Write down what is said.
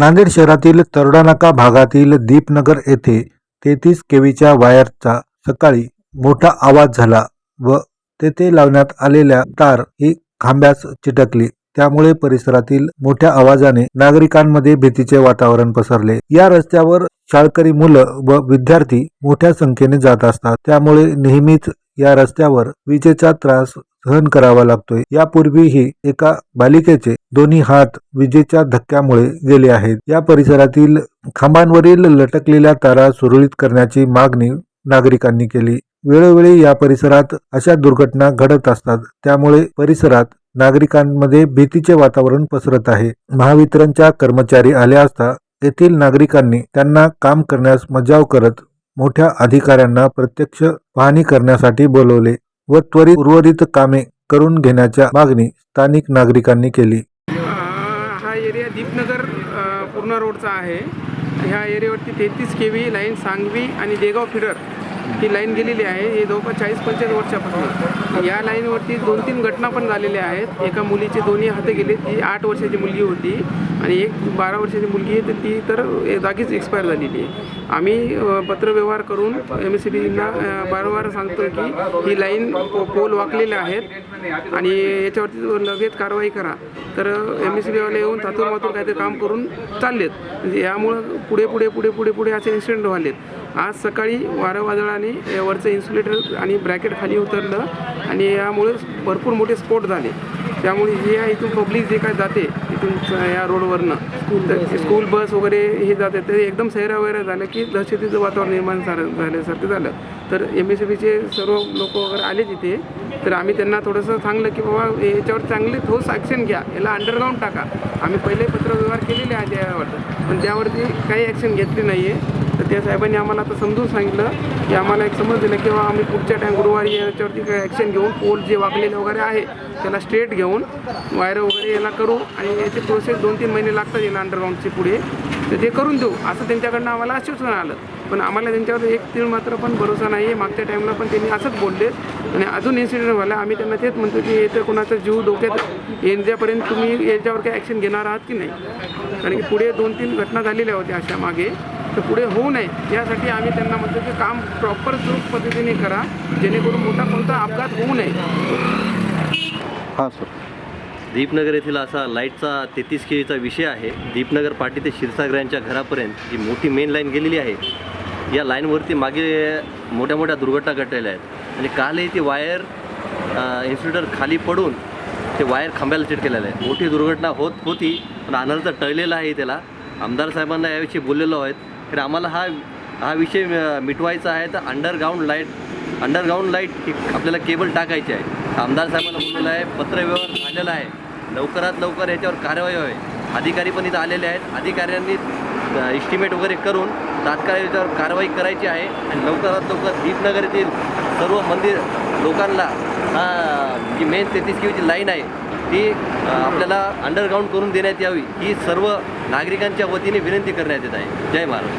नांदेड शहरातील तरडानाका भागातील दीपनगर येथे तेहतीस केवीच्या वायरचा सकाळी मोठा आवाज झाला व तेथे लावण्यात आलेल्या तार ही खांब्यास चिटकली. त्यामुळे परिसरातील मोठ्या आवाजाने नागरिकांमध्ये भीतीचे वातावरण पसरले. या रस्त्यावर शाळकरी मुलं व विद्यार्थी मोठ्या संख्येने जात असतात. त्यामुळे नेहमीच या रस्त्यावर विजेचा त्रास सहन करावा लागतोय. यापूर्वीही एका बालिकेचे दोन्ही हात विजेच्या धक्क्यामुळे गेले आहेत. या परिसरातील खांबांवरील लटकलेल्या तारा सुरळीत करण्याची मागणी नागरिकांनी केली. वेळोवेळी या परिसरात अशा दुर्घटना घडत असतात. त्यामुळे परिसरात नागरिकांमध्ये भीतीचे वातावरण पसरत आहे. महावितरणच्या कर्मचारी आले असता येथील नागरिकांनी त्यांना काम करण्यास मजाव करत मोठ्या अधिकाऱ्यांना प्रत्यक्ष पाहणी करण्यासाठी बोलवले. व त्वरित उर्वरित कामे करून घेण्याच्या मागणी स्थानिक नागरिकांनी केली. हा एरिया दीपनगर पूर्णा पूर्ण रोडचा आहे. ह्या एरियावरती तेहतीस के व्ही लाईन सांगवी आणि देगाव फिडर ही लाईन गेलेली आहे. हे जवळपास चाळीस पंचेचाळीस वर्षापासून. या लाईनवरती दोन तीन घटना पण झालेल्या आहेत. एका मुलीचे दोन्ही हात गेले. ती आठ वर्षाची मुलगी होती. आणि एक बारा वर्षाची मुलगी आहे तर ती तर जागीच एक्सपायर झालेली आहे. आम्ही पत्रव्यवहार करून एम एस सी बीना वारंवार सांगतो की ही लाईन पो पोल वाकलेले आहेत आणि याच्यावरती लगेच कारवाई करा. तर एम एस सी बीवाले येऊन थातूर मातूर काहीतरी काम करून चाललेत. म्हणजे यामुळं पुढे पुढे पुढे पुढे पुढे असे इन्सिडेंट व्हालेत. आज सकाळी वारं वादळाने वरचं इन्सुलेटर आणि ब्रॅकेट खाली उतरलं आणि यामुळे भरपूर मोठे स्फोट झाले. त्यामुळे हे इथून पब्लिक जे काय जाते स- या रोडवरनं. तर स्कूल बस वगैरे हे जाते ते एकदम सैरा वगैरे झालं की दहशतीचं वातावरण निर्माण झालं झाल्यासारखं झालं. तर एम एस बीचे सर्व लोक वगैरे आले तिथे. तर आम्ही त्यांना थोडंसं सांगलं की बाबा हे याच्यावर चांगली ठोस ॲक्शन घ्या. याला अंडरग्राऊंड टाका. आम्ही पहिले पत्रव्यवहार केलेले आहेत यावर पण त्यावरती काही ॲक्शन घेतली नाही आहे तर त्या साहेबांनी आम्हाला आता समजून सांगितलं की आम्हाला एक समज दिलं की आम्ही पुढच्या टाईम गुरुवारी याच्यावरती काही ॲक्शन घेऊन पोल जे वाकलेले वगैरे आहे त्याला स्ट्रेट घेऊन वायर वगैरे याला करू आणि याची प्रोसेस दोन तीन महिने लागतात याला अंडरग्राऊंडचे पुढे. तर ते करून देऊ. असं त्यांच्याकडनं आम्हाला आश्वासन आलं. पण आम्हाला त्यांच्यावर एक तीळ मात्र पण भरोसा नाही आहे मागच्या टाईमला पण त्यांनी असंच बोलले. आणि अजून इन्सिडेंट व्हायला आम्ही त्यांना तेच म्हणतो की येतं कोणाचा जीव धोक्यात येण्यापर्यंत तुम्ही याच्यावर काही ॲक्शन घेणार आहात की नाही? कारण की पुढे दोन तीन घटना झालेल्या होत्या अशा मागे. तर पुढे होऊ नये यासाठी आम्ही त्यांना म्हणतो की काम प्रॉपर चोख पद्धतीने करा जेणेकरून मोठा कोणता अपघात होऊ नये. हां सर. दीपनगर येथील असा लाईटचा तेहतीस केचा विषय आहे. दीपनगर पाटी ते क्षीरसागर यांच्या घरापर्यंत जी मोठी मेन लाईन गेलेली आहे या लाईनवरती मागे मोठ्या मोठ्या दुर्घटना घडलेल्या आहेत. आणि कालही ती वायर इन्स्युलेटर खाली पडून ते वायर खांब्याला चिटकेलेलं आहे. मोठी दुर्घटना होत होती पण अनर्थ टळलेला आहे त्याला. आमदार साहेबांना याविषयी बोललेलो आहेत. तर आम्हाला हा हा विषय मिटवायचा आहे. तर अंडरग्राऊंड लाइट अंडरग्राऊंड लाइट आपल्याला केबल टाकायची आहे. आमदार साहेबांना बोललेलं आहे पत्रव्यवहार झालेला आहे. लवकरात लवकर याच्यावर कारवाई व्हावी अधिकारी पण इथं आलेले आहेत. अधिकाऱ्यांनी इस्टिमेट वगैरे करून तात्काळ याच्यावर कारवाई करायची आहे. आणि लवकरात लवकर दीपनगर येथील सर्व मंदिर लोकांना हा जी मेन तेहतीस किलोची लाईन आहे ती आपल्याला अंडरग्राऊंड करून देण्यात यावी. ही सर्व नागरिकांच्या वतीने विनंती करण्यात येत आहे. जय महाराज